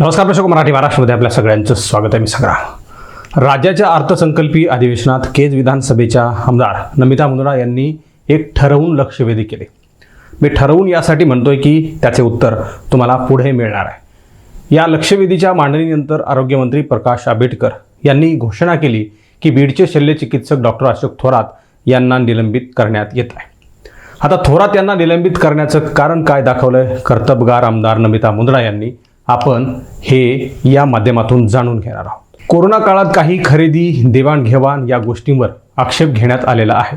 नमस्कार प्रेक्षक मराठी महाराष्ट्रमध्ये आपल्या सगळ्यांचं स्वागत आहे. मी सगळा. राज्याच्या अर्थसंकल्पीय अधिवेशनात केज विधानसभेच्या आमदार नमिता मुंदडा यांनी एक ठरवून लक्षवेधी केले. मी ठरवून यासाठी म्हणतोय की त्याचे उत्तर तुम्हाला पुढे मिळणार आहे. या लक्षवेधीच्या मांडणीनंतर आरोग्यमंत्री प्रकाश आंबेडकर यांनी घोषणा केली की बीडचे शल्यचिकित्सक डॉक्टर अशोक थोरात यांना निलंबित करण्यात येत आहे. आता थोरात यांना निलंबित करण्याचं कारण काय दाखवलंय? कर्तबगार आमदार नमिता मुंदडा यांनी आपण हे या माध्यमातून जाणून घेणार आहोत. कोरोना काळात काही खरेदी देवाणघेवाण या गोष्टींवर आक्षेप घेण्यात आलेला आहे.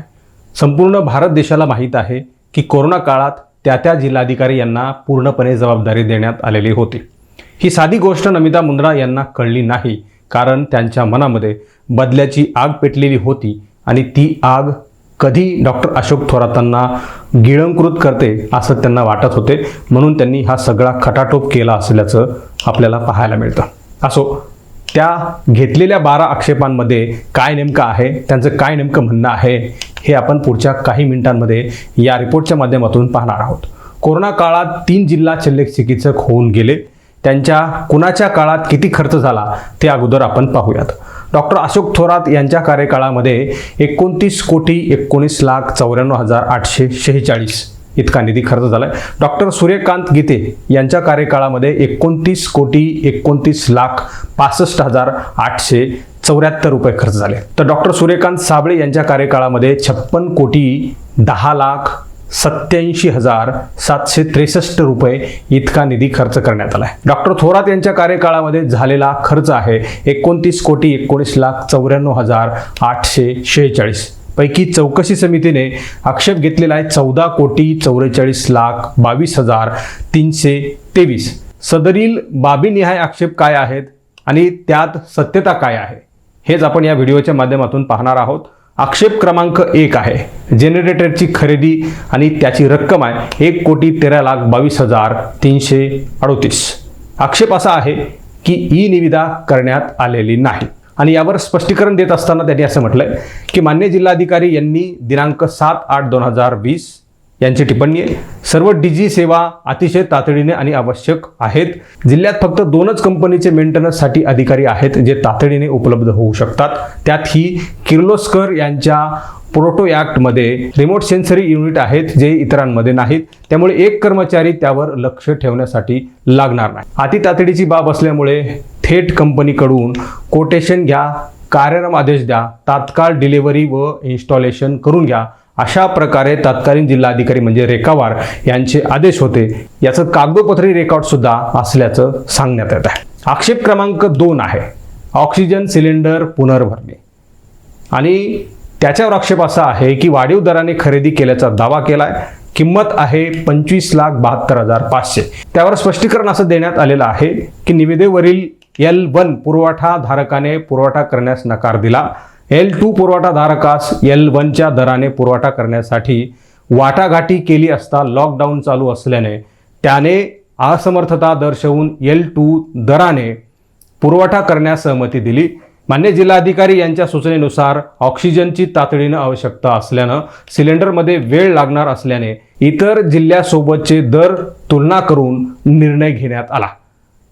संपूर्ण भारत देशाला माहीत आहे की कोरोना काळात त्या त्या जिल्हाधिकारी यांना पूर्णपणे जबाबदारी देण्यात आलेली होती. ही साधी गोष्ट नमिता मुंद्रा यांना कळली नाही कारण त्यांच्या मनामध्ये बदल्याची आग पेटलेली होती आणि ती आग कधी डॉक्टर अशोक थोरातांना गिळंकृत करते असं त्यांना वाटत होते म्हणून त्यांनी हा सगळा खटाटोप केला असल्याचं आपल्याला पाहायला मिळतं. असो त्या घेतलेल्या बारा आक्षेपांमध्ये काय नेमकं आहे त्यांचं काय नेमकं म्हणणं आहे हे आपण पुढच्या काही मिनिटांमध्ये या रिपोर्टच्या माध्यमातून पाहणार आहोत. कोरोना काळात तीन जिल्हा शल्य चिकित्सक होऊन गेले. त्यांच्या कुणाच्या काळात किती खर्च झाला ते अगोदर आपण पाहूयात. डॉक्टर अशोक थोरात यांच्या कार्यकाळामध्ये एकोणतीस कोटी एकोणीस लाख चौऱ्याण्णव हजार आठशे शेहेचाळीस इतका निधी खर्च झाला आहे डॉक्टर सूर्यकांत गीते यांच्या कार्यकाळामध्ये एकोणतीस कोटी एकोणतीस लाख पासष्ट हजार आठशे चौऱ्याहत्तर रुपये खर्च झाले. तर डॉक्टर सूर्यकांत साबळे यांच्या कार्यकाळामध्ये छप्पन कोटी दहा लाख सत्याऐंशी हजार सातशे त्रेसष्ट रुपये इतका निधी खर्च करण्यात आला आहे डॉक्टर थोरात यांच्या कार्यकाळामध्ये झालेला खर्च आहे एकोणतीस कोटी एकोणीस लाख चौऱ्याण्णव हजार आठशे शेहेचाळीस. पैकी चौकशी समितीने आक्षेप घेतलेला आहे चौदा कोटी चौवेचाळीस लाख बावीस हजार तीनशे तेवीस. सदरील बाबीनिहाय आक्षेप काय आहेत आणि त्यात सत्यता काय आहे हेच आपण या व्हिडिओच्या माध्यमातून पाहणार आहोत. आक्षेप क्रमांक एक आहे. जनरेटरची खरेदी आणि त्याची रक्कम आहे एक कोटी तेरा लाख बावीस हजार तीनशे अडोतीस. आक्षेप असा आहे की ई निविदा करण्यात आलेली नाही. आणि यावर स्पष्टीकरण देत असताना त्यांनी असं म्हटलंय की मान्य जिल्हाधिकारी यांनी दिनांक सात आठ दोन हजार वीस यांची टिप्पणी आहे. सर्व डीजी सेवा अतिशय तातडीने आणि आवश्यक आहेत. जिल्ह्यात फक्त दोनच कंपनीचे मेंटेनन्ससाठी अधिकारी आहेत जे तातडीने उपलब्ध होऊ शकतात. त्यात ही किर्लोस्कर यांच्या प्रोटो ॲक्टमध्ये रिमोट सेन्सरी युनिट आहेत जे इतरांमध्ये नाहीत. त्यामुळे एक कर्मचारी त्यावर लक्ष ठेवण्यासाठी लागणार नाही. अति तातडीची बाब असल्यामुळे थेट कंपनीकडून कोटेशन घ्या कार्यक्रम आदेश द्या तात्काळ डिलिव्हरी व इन्स्टॉलेशन करून घ्या. अशा प्रकारे तत्कालीन जिल्हाधिकारी म्हणजे रेखावार यांचे आदेश होते. याचं कागदोपत्री रेकॉर्ड सुद्धा असल्याचं सांगण्यात येत आहे. आक्षेप क्रमांक दोन आहे. ऑक्सिजन सिलेंडर पुनर्भरणे. आणि त्याच्यावर आक्षेप असा आहे की वाढीव दराने खरेदी केल्याचा दावा केलाय. किंमत आहे पंचवीस लाख बहात्तर हजार पाचशे. त्यावर स्पष्टीकरण असं देण्यात आलेलं आहे की निविदेवरील एल वन पुरवठा धारकाने पुरवठा करण्यास नकार दिला. एल टू पुरवठाधारकास एल वनच्या दराने पुरवठा करण्यासाठी वाटाघाटी केली असता लॉकडाऊन चालू असल्याने त्याने असमर्थता दर्शवून एल टू दराने पुरवठा करण्यास सहमती दिली. मान्य जिल्हाधिकारी यांच्या सूचनेनुसार ऑक्सिजनची तातडीनं आवश्यकता असल्यानं सिलेंडरमध्ये वेळ लागणार असल्याने इतर जिल्ह्यासोबतचे दर तुलना करून निर्णय घेण्यात आला.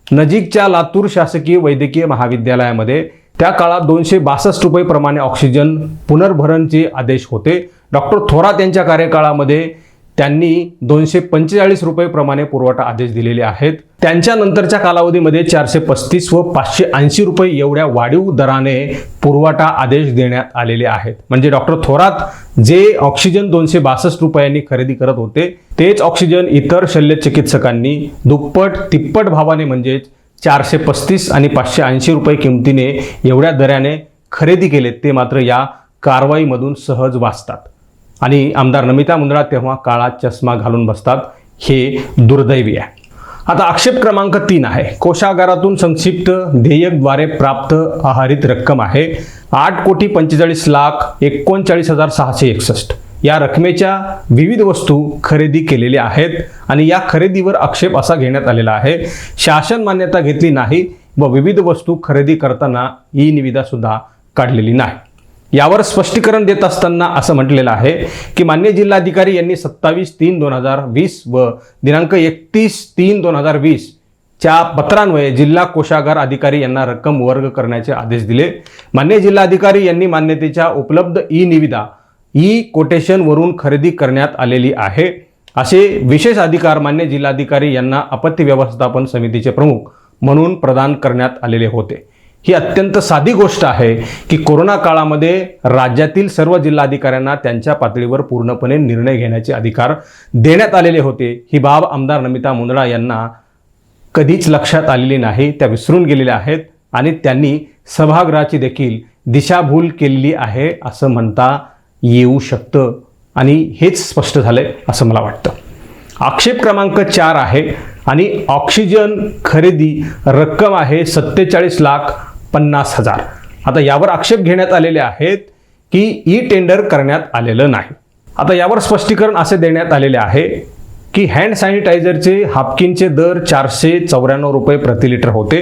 नजीकच्या लातूर शासकीय वैद्यकीय महाविद्यालयामध्ये त्या काळात दोनशे बासष्ट रुपयेप्रमाणे ऑक्सिजन पुनर्भरणचे आदेश होते. डॉक्टर थोरात यांच्या कार्यकाळामध्ये त्यांनी दोनशे पंचेचाळीस रुपयेप्रमाणे पुरवठा आदेश दिलेले आहेत. त्यांच्यानंतरच्या कालावधीमध्ये चारशे पस्तीस व पाचशे ऐंशी रुपये एवढ्या वाढीव दराने पुरवठा आदेश देण्यात आलेले आहेत. म्हणजे डॉक्टर थोरात जे ऑक्सिजन दोनशे बासष्ट रुपयांनी खरेदी करत होते तेच ऑक्सिजन इतर शल्यचिकित्सकांनी दुप्पट तिप्पट भावाने म्हणजेच चारशे पस्तीस आणि पाचशे ऐंशी रुपये किमतीने एवढ्या दराने खरेदी केले ते मात्र या कारवाईमधून सहज वाचतात. आणि आमदार नमिता मुंदडा तेव्हा काळा चष्मा घालून बसतात हे दुर्दैवी आहे. आता आक्षेप क्रमांक तीन आहे. कोशागारातून संक्षिप्त देयकद्वारे प्राप्त आहारित रक्कम आहे आठ कोटी पंचेचाळीस लाख एकोणचाळीस हजार सहाशे एकसष्ट. या रकमेच्या विविध वस्तू खरेदी केलेल्या आहेत आणि या खरेदीवर आक्षेप असा घेण्यात आलेला आहे. शासन मान्यता घेतली नाही व विविध वस्तू खरेदी करताना ई निविदासुद्धा काढलेली नाही. यावर स्पष्टीकरण देत असताना असं म्हटलेलं आहे की मान्य जिल्हाधिकारी यांनी सत्तावीस तीन दोन हजार वीस व दिनांक एकतीस तीन दोन हजार वीस च्या पत्रान्वये जिल्हा कोषागार अधिकारी यांना रक्कम वर्ग करण्याचे आदेश दिले. मान्य जिल्हाधिकारी यांनी मान्यतेच्या उपलब्ध ई निविदा ई कोटेशनवरून खरेदी करण्यात आलेली आहे. असे विशेष अधिकार मान्य जिल्हाधिकारी यांना आपत्ती व्यवस्थापन समितीचे प्रमुख म्हणून प्रदान करण्यात आलेले होते. ही अत्यंत साधी गोष्ट आहे की कोरोना काळामध्ये राज्यातील सर्व जिल्हाधिकाऱ्यांना त्यांच्या पातळीवर पूर्णपणे निर्णय घेण्याचे अधिकार देण्यात आलेले होते. ही बाब आमदार नमिता मुंदडा यांना कधीच लक्षात आलेली नाही. त्या विसरून गेलेल्या आहेत आणि त्यांनी सभागृहाची देखील दिशाभूल केलेली आहे असं म्हणता येऊ शकतं आणि हेच स्पष्ट झालं आहे असं मला वाटतं. आक्षेप क्रमांक चार आहे आणि ऑक्सिजन खरेदी रक्कम आहे सत्तेचाळीस लाख पन्नास हजार. आता यावर आक्षेप घेण्यात आलेले आहेत की ई टेंडर करण्यात आलेलं नाही. आता यावर स्पष्टीकरण असे देण्यात आलेले आहे की हँड सॅनिटायझरचे हापकिनचे दर चारशे चौऱ्याण्णव रुपये प्रति लिटर होते.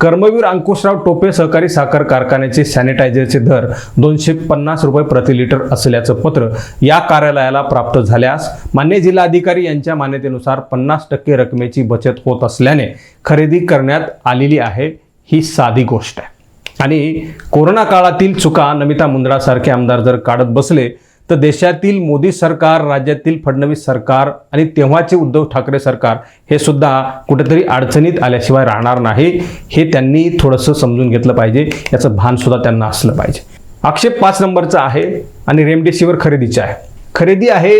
कर्मवीर अंकुशराव टोपे सहकारी साखर कारखान्याचे सॅनिटायझरचे दर दोनशे पन्नास रुपये प्रति लिटर असल्याचं पत्र या कार्यालयाला प्राप्त झाल्यास मान्य जिल्हाधिकारी यांच्या मान्यतेनुसार पन्नास टक्के रकमेची बचत होत असल्याने खरेदी करण्यात आलेली आहे ही साधी गोष्ट आहे. आणि कोरोना काळातील चुका नमिता मुंद्रासारखे आमदार जर काढत बसले तर देशातील मोदी सरकार राज्यातील फडणवीस सरकार आणि तेव्हाचे उद्धव ठाकरे सरकार हे सुद्धा कुठेतरी अडचणीत आल्याशिवाय राहणार नाही. हे त्यांनी थोडंसं समजून घेतलं पाहिजे. याचं भान सुद्धा त्यांना असलं पाहिजे. आक्षेप पाच नंबरचा आहे आणि रेमडेसिवीर खरेदीचा आहे. खरेदी आहे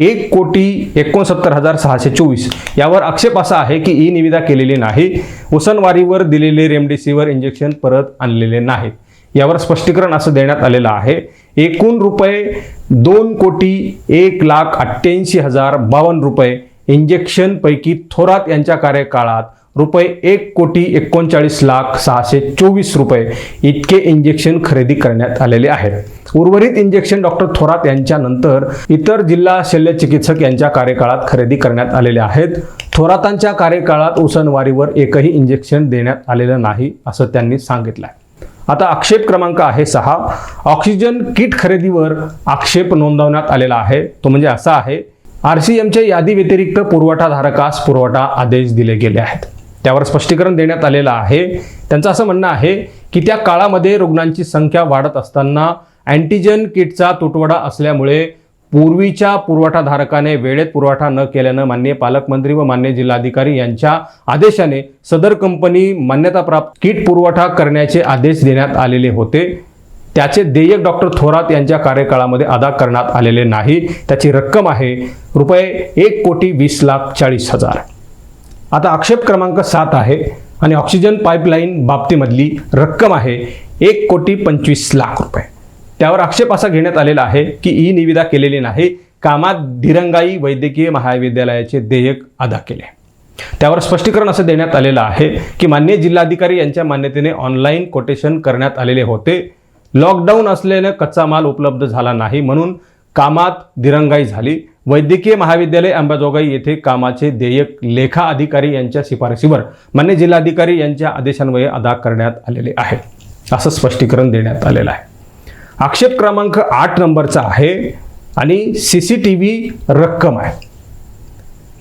एक कोटी एकोणसत्तर हजार सहाशे चोवीस. यावर आक्षेप असा आहे की ई निविदा केलेली नाही. उसनवारीवर दिलेले रेमडेसिवीर इंजेक्शन परत आणलेले नाहीत यावर स्पष्टीकरण असं देण्यात आलेलं आहे. एकूण रुपये दोन कोटी एक लाख अठ्ठ्याऐंशी हजार बावन्न रुपये. इंजेक्शनपैकी थोरात यांच्या कार्यकाळात रुपये एक कोटी एकोणचाळीस लाख सहाशे चोवीस रुपये इतके इंजेक्शन खरेदी करण्यात आलेले आहेत. उर्वरित इंजेक्शन डॉक्टर थोरात यांच्या नंतर इतर जिल्हा शल्य चिकित्सक यांच्या कार्यकाळात खरेदी करण्यात आलेले आहेत. थोरातांच्या कार्यकाळात उसनवारीवर एकही इंजेक्शन देण्यात आलेलं नाही असं त्यांनी सांगितलं आहे आता आक्षेप क्रमांक आहे सहा. ऑक्सिजन किट खरेदीवर आक्षेप नोंदवण्यात आलेला आहे. तो म्हणजे असा आहे आर सी एमच्या यादी व्यतिरिक्त पुरवठाधारकास पुरवठा आदेश दिले गेले आहेत. त्यावर स्पष्टीकरण देण्यात आलेलं आहे. त्यांचं असं म्हणणं आहे की त्या काळामध्ये रुग्णांची संख्या वाढत असताना अँटीजन किटचा तुटवडा असल्यामुळे पूर्वीच्या पुरवठाधारकाने वेळेत पुरवठा न केल्यानं मान्य पालकमंत्री व मान्य जिल्हाधिकारी यांच्या आदेशाने सदर कंपनी मान्यताप्राप्त किट पुरवठा करण्याचे आदेश देण्यात आलेले होते. त्याचे देयक डॉक्टर थोरात यांच्या कार्यकाळामध्ये अदा करण्यात आलेले नाही. त्याची रक्कम आहे रुपये एक कोटी वीस लाख चाळीस हजार. आता आक्षेप क्रमांक सात आहे आणि ऑक्सिजन पाईपलाईन बाबतीमधली रक्कम आहे एक कोटी पंचवीस लाख रुपये. त्यावर आक्षेप असा घेण्यात आलेला आहे की ई निविदा केलेली नाही. कामात दिरंगाई वैद्यकीय महाविद्यालयाचे देयक अदा केले. त्यावर स्पष्टीकरण असं देण्यात आलेलं आहे की मान्य जिल्हाधिकारी यांच्या मान्यतेने ऑनलाईन कोटेशन करण्यात आलेले होते. लॉकडाऊन असल्यानं कच्चा माल उपलब्ध झाला नाही म्हणून कामात दिरंगाई झाली. वैद्यकीय महाविद्यालय अंबाजोगाई येथे कामाचे देयक लेखा अधिकारी यांच्या शिफारशीवर मान्य जिल्हाधिकारी यांच्या आदेशान्वये अदा करण्यात आलेले आहे. असं स्पष्टीकरण देण्यात आलेलं आहे. आक्षेप क्रमांक आठ नंबरचा आहे आणि सी सी टी व्ही रक्कम आहे.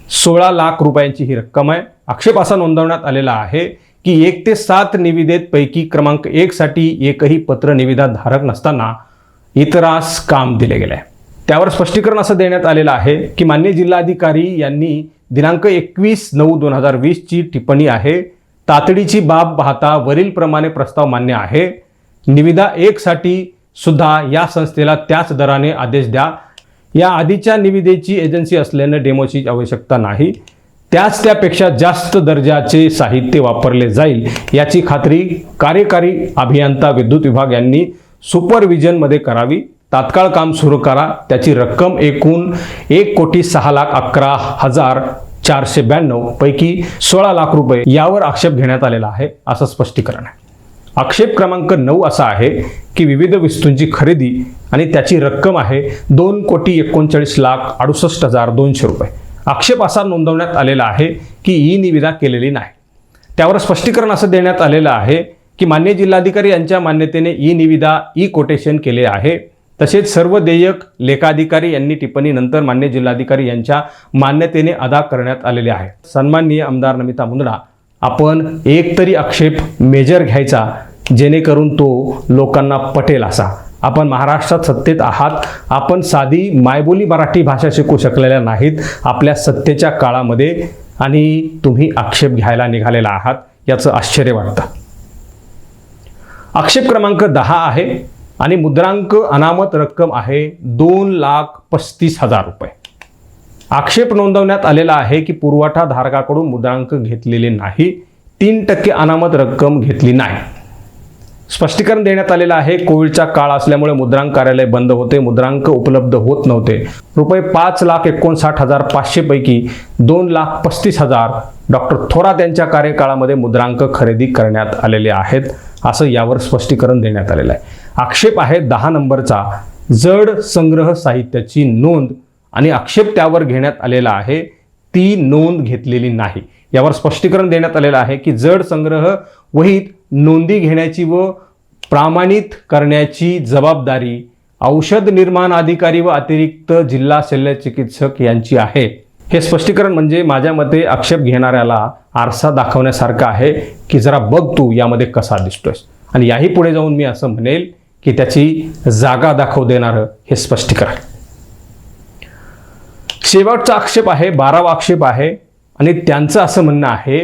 सोळा लाख रुपयांची ही रक्कम आहे. आक्षेप असा नोंदवण्यात आलेला आहे की एक ते सात निविदेत पैकी क्रमांक एकसाठी एकही पत्र निविदा धारक नसताना इतरास काम दिले गेले. आहे त्यावर स्पष्टीकरण असं देण्यात आलेलं आहे की मान्य जिल्हाधिकारी यांनी दिनांक एकवीस नऊ दोन हजार वीसची टिप्पणी आहे. तातडीची बाब पाहता वरीलप्रमाणे प्रस्ताव मान्य आहे. निविदा एकसाठी सुद्धा या संस्थेला त्याच दराने आदेश द्या. या आधीच्या निविदेची एजन्सी असल्यानं डेमोची आवश्यकता नाही. त्याच त्यापेक्षा जास्त दर्जाचे साहित्य वापरले जाईल याची खात्री कार्यकारी अभियंता विद्युत विभाग यांनी सुपरविजनमध्ये करावी. तात्काळ काम सुरू करा. त्याची रक्कम एकूण एक कोटी सहा लाख अकरा हजार चारशे ब्याण्णव पैकी सोळा लाख रुपये यावर आक्षेप घेण्यात आलेला आहे असं स्पष्टीकरण आहे. आक्षेप क्रमांक नऊ असा आहे की विविध वस्तूंची खरेदी आणि त्याची रक्कम आहे दोन कोटी एकोणचाळीस लाख अडुसष्ट हजार दोनशे रुपये. आक्षेप असा नोंदवण्यात आलेला आहे की ई निविदा केलेली नाही. त्यावर स्पष्टीकरण असं देण्यात आलेलं आहे की मान्य जिल्हाधिकारी यांच्या मान्यतेने ई निविदा ई कोटेशन केले आहे. तसेच सर्व देयक लेखाधिकारी यांनी टिप्पणीनंतर मान्य जिल्हाधिकारी यांच्या मान्यतेने अदा करण्यात आलेले आहे. सन्माननीय आमदार नमिता मुंदडा आपण एक तरी आक्षेप मेजर घ्यायचा जेणेकरून तो लोकांना पटेल असा. आपण महाराष्ट्रात सत्तेत आहात आपण साधी मायबोली मराठी भाषा शिकू शकलेल्या नाहीत आपल्या सत्तेच्या काळामध्ये आणि तुम्ही आक्षेप घ्यायला निघालेला आहात याचं आश्चर्य वाटतं. आक्षेप क्रमांक दहा आहे आणि मुद्रांक अनामत रक्कम आहे दोन लाख पस्तीस हजार रुपये. आक्षेप नोंदवण्यात आलेला आहे की पुरवठा धारकाकडून मुद्रांक घेतलेले नाही तीन टक्के अनामत रक्कम घेतली नाही. स्पष्टीकरण देण्यात आलेलं आहे कोविडचा काळ असल्यामुळे मुद्रांक कार्यालय बंद होते मुद्रांक उपलब्ध होत नव्हते. रुपये पाच लाख एकोणसाठ हजार पाचशे पैकी दोन लाख पस्तीस हजार डॉक्टर थोरात यांच्या कार्यकाळामध्ये मुद्रांक खरेदी करण्यात आलेले आहेत असं यावर स्पष्टीकरण देण्यात आलेलं आहे. आक्षेप आहे दहा नंबरचा जड संग्रह साहित्याची नोंद आणि आक्षेप त्यावर घेण्यात आलेला आहे ती नोंद घेतलेली नाही. यावर स्पष्टीकरण देण्यात आलेलं आहे की जड संग्रह वहीत नोंदी घेण्याची व प्रामाणित करण्याची जबाबदारी औषध निर्माण अधिकारी व अतिरिक्त जिल्हा शल्यचिकित्सक यांची आहे. हे स्पष्टीकरण म्हणजे माझ्या मते आक्षेप घेणाऱ्याला आरसा दाखवण्यासारखं आहे की जरा बघ तू यामध्ये कसा दिसतोयस. आणि याही पुढे जाऊन मी असं म्हणेल की त्याची जागा दाखव देणारं हे स्पष्टीकरण. शेवटचा आक्षेप आहे बारावा आक्षेप आहे आणि त्यांचं असं म्हणणं आहे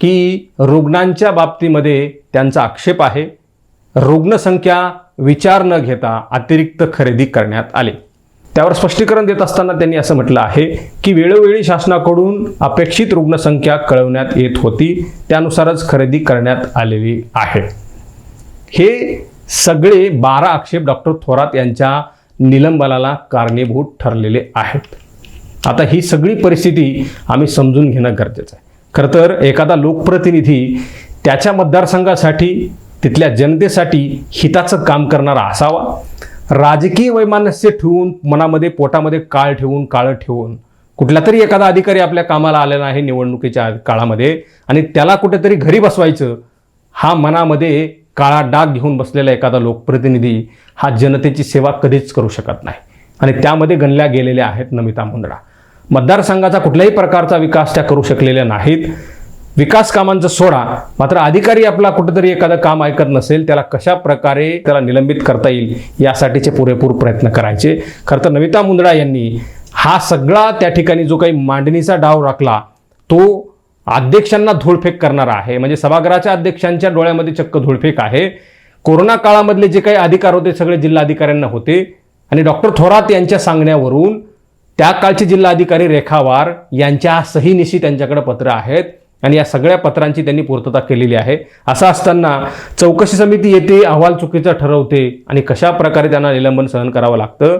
की रुग्णांच्या बाबतीमध्ये त्यांचा आक्षेप आहे. रुग्णसंख्या विचार न घेता अतिरिक्त खरेदी करण्यात आले. त्यावर स्पष्टीकरण देत असताना त्यांनी असं म्हटलं आहे की वेळोवेळी शासनाकडून अपेक्षित रुग्णसंख्या कळवण्यात येत होती त्यानुसारच खरेदी करण्यात आलेली आहे. हे सगळे बारा आक्षेप डॉक्टर थोरात यांच्या निलंबनाला कारणीभूत ठरलेले आहेत. आता ही सगळी परिस्थिती आम्ही समजून घेणं गरजेचं आहे. खरं तर एखादा लोकप्रतिनिधी त्याच्या मतदारसंघासाठी तिथल्या जनतेसाठी हिताचं काम करणारा असावा. राजकीय वैमानस्य ठेवून मनामध्ये पोटामध्ये काळ ठेवून काळं ठेवून कुठला तरी एखादा अधिकारी आपल्या कामाला आलेला आहे निवडणुकीच्या काळामध्ये आणि त्याला कुठेतरी घरी बसवायचं हा मनामध्ये काळा डाग घेऊन बसलेला एखादा लोकप्रतिनिधी हा जनतेची सेवा कधीच करू शकत नाही. आणि त्यामध्ये गणल्या गेलेल्या आहेत नमिता मुंदडा मतदारसंघाचा कुठल्याही प्रकारचा विकास त्या करू शकलेल्या नाहीत. विकास कामांचा सोडा. मात्र अधिकारी आपला कुठेतरी एखादं काम ऐकत नसेल त्याला कशा प्रकारे त्याला निलंबित करता येईल यासाठीचे पुरेपूर प्रयत्न करायचे. खरं तर नमिता मुंदडा यांनी हा सगळा त्या ठिकाणी जो काही मांडणीचा डाव राखला तो अध्यक्षांना धूळफेक करणारा आहे. म्हणजे सभागृहाच्या अध्यक्षांच्या डोळ्यामध्ये चक्क धूळफेक आहे. कोरोना काळामधले जे काही अधिकार होते सगळे जिल्हाधिकाऱ्यांना होते. आणि डॉक्टर थोरात यांच्या सांगण्यावरून त्या काळचे जिल्हाधिकारी रेखावार यांच्या सहीनिशी त्यांच्याकडे पत्र आहेत आणि या सगळ्या पत्रांची त्यांनी पूर्तता केलेली आहे. असं असताना चौकशी समिती येते अहवाल चुकीचा ठरवते आणि कशा प्रकारे त्यांना निलंबन सहन करावं लागतं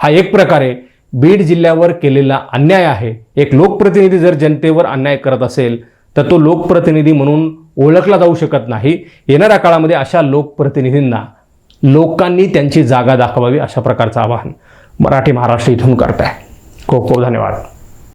हा एक प्रकारे बीड जिल्ह्यावर केलेला अन्याय आहे. एक लोकप्रतिनिधी जर जनतेवर अन्याय करत असेल तर तो लोकप्रतिनिधी म्हणून ओळखला जाऊ शकत नाही. येणाऱ्या काळामध्ये अशा लोकप्रतिनिधींना लोकांनी त्यांची जागा दाखवावी अशा प्रकारचं आवाहन मराठी महाराष्ट्र इथून करत आहे खूप खूप धन्यवाद.